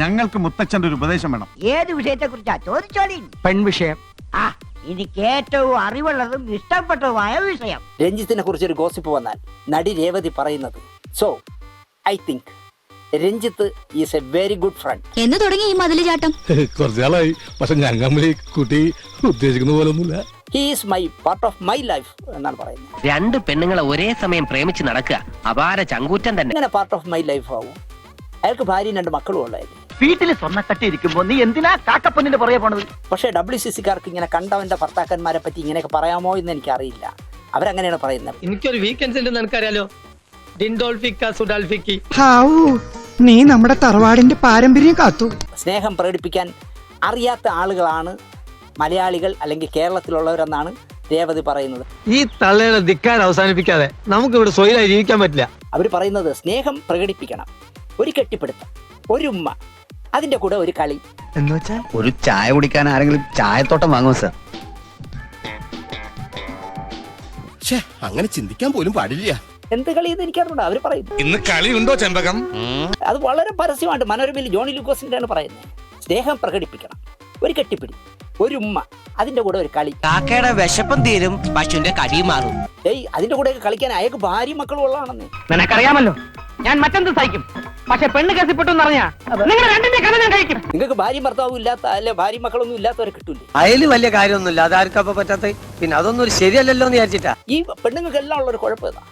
ഞങ്ങൾക്ക് മുത്തച്ഛന്റെ ഒരു ഉപദേശം വേണം. ഏത് വിഷയത്തെ കുറിച്ചാ ചോദിച്ചോളി പെൺവിഷയം ആ എനിക്ക് ഏറ്റവും അറിവുള്ളതും ഇഷ്ടപ്പെട്ടതുമായ വിഷയം. രഞ്ജിത്തിനെ കുറിച്ച് ഒരു ഗോസിപ്പ് വന്നാൽ നടി രേവതി പറയുന്നത് so I think Ranjith is a very good friend എന്ന് തുടങ്ങി ഈ മതിൽ ചാട്ടം കുറച്ചാളായി പക്ഷെ ഞങ്ങൾ കുട്ടി ഉദ്ദേശിക്കുന്ന പോലെ ഒന്നുമില്ല he's is my part of my life എന്നാണ് പറയുന്നത്. രണ്ട് പെണ്ണുങ്ങളെ ഒരേ സമയം പ്രേമിച്ച് നടക്കുക അപാര ചങ്കൂറ്റം തന്നെ. എങ്ങനെ പാർട്ട് ഓഫ് മൈ ലൈഫ് ആവും. അയാൾക്ക് ഭാര്യയും രണ്ട് മക്കളും ഉള്ളായിരുന്നു. വീട്ടിൽ സ്വർണക്കട്ടി ഇരിക്കുമ്പോ നീ എന്തിനാ കാക്കപ്പൊന്നിന്റെ പുറകെ പോണത്? പക്ഷേ ഡബ്ല്യു സി സിക്കാർക്ക് ഇങ്ങനെ കണ്ടവന്റെ ഭർത്താക്കന്മാരെ പറ്റി ഇങ്ങനെയൊക്കെ പറയാമോ എന്ന് എനിക്ക് എനിക്കറിയില്ല. അവരങ്ങനെയാണ് പറയുന്നത്. എനിക്കൊരു വീക്കെൻഡ്സ് ഉണ്ടെന്ന് എനിക്കറിയാലോ ഡിൻഡോൾഫിക്ക സുഡാൽഫിക്കി. ഹാവൂ നീ നമ്മുടെ തറവാടിന്റെ പാരമ്പര്യം കാത്തു. സ്നേഹം പ്രകടിപ്പിക്കാൻ അറിയാത്ത ആളുകളാണ് മലയാളികൾ അല്ലെങ്കിൽ കേരളത്തിലുള്ളവരെന്നാണ് രേവതി പറയുന്നത്. ഈ തള്ളയുടെ ധിക്കാൻ അവസാനിപ്പിക്കാതെ നമുക്ക് ഇവിടെ സ്വൈലായി ജീവിക്കാൻ പറ്റില്ല. അവർ പറയുന്നത് സ്നേഹം പ്രകടിപ്പിക്കണം. ഒരു കെട്ടിപ്പിടുത്തം ഒരു ഉമ്മ അതിന്റെ കൂടെ ഒരു കളി. എന്ന് വെച്ചാൽ? ഒരു ചായ കുടിക്കാൻ ആരെങ്കിലും ചായത്തോട്ടം വാങ്ങുമോ സാർ? അങ്ങനെ ചിന്തിക്കാൻ പോലും പാടില്ല. എന്ത് കളി എന്ന് എനിക്കറിഞ്ഞൂടാ അവർ പറയുന്നു ഇന്ന് കളിയുണ്ടോ ചെമ്പകം? അത് വളരെ പരസ്യമായിട്ട് മനോരമയിൽ ജോണി ലൂക്കോസിന്റെ ആണ് പറയുന്നത്. സ്നേഹം പ്രകടിപ്പിക്കണം. ഒരു കെട്ടിപ്പിടി ഒരു ഉമ്മ അതിന്റെ കൂടെ ഒരു കളി. കാക്കയുടെ വിശപ്പം തീരും പശുവിന്റെ കടി മാറും. ഏയ് അതിന്റെ കൂടെ കളിക്കാൻ അയാൾക്ക് ഭാര്യ മക്കളും ഉള്ളതാണെന്ന്. നിനക്കറിയാമല്ലോ ഞാൻ മറ്റെന്ത് സഹിക്കും? പക്ഷെ പെണ്ണ് കേസിപ്പെട്ടു പറഞ്ഞാ? നിങ്ങൾ രണ്ടിന്റെ കഥ ഞാൻ കഴിക്കും. നിങ്ങൾക്ക് ഭാര്യ ഭർത്താവും ഇല്ലാത്ത അല്ലെ ഭാര്യ മക്കളൊന്നും ഇല്ലാത്തവരെ കിട്ടൂലേ? അയൽ വലിയ കാര്യമൊന്നുമില്ല. അതാർക്കപ്പ പറ്റാത്ത പിന്നെ അതൊന്നും ഒരു ശരിയല്ലല്ലോ എന്ന് വിചാരിച്ചിട്ടാ. ഈ പെണ്ണുങ്ങൾക്കെല്ലാം ഉള്ള ഒരു കുഴപ്പം ഇതാ.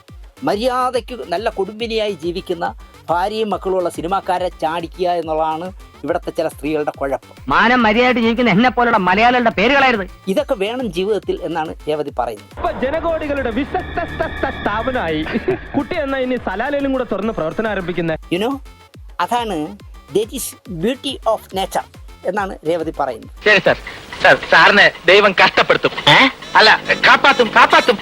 മര്യാദയ്ക്ക് നല്ല കുടുംബിനിയായി ജീവിക്കുന്ന ഭാര്യയും മക്കളുമുള്ള സിനിമാക്കാരെ ചാടിക്കുക എന്നുള്ളതാണ് ഇവിടുത്തെ ചില സ്ത്രീകളുടെ കുഴപ്പം. മാനം മര്യാദയായിട്ട് ജീവിക്കുന്ന എന്നെ പോലുള്ള മലയാളികളുടെ പേരുകളായിരുന്നു. ഇതൊക്കെ വേണം ജീവിതത്തിൽ എന്നാണ് രേവതി പറയുന്നത്. ഇപ്പൊ ജനകോടികളുടെ വിശ്വസ്ത സ്ഥാപനമായി കുട്ടി എന്നാ ഇനി സലാലയിലും കൂടെ തുറന്ന് പ്രവർത്തനം ആരംഭിക്കുന്നത് you know that is beauty of nature എന്നാണ് രേവതി പറയുന്നത്. ശരി സാർ സാർ സാറിനെ ദൈവം കഷ്ടപ്പെടുത്തും. അല്ല കാപ്പാത്തും കാപ്പാത്തും.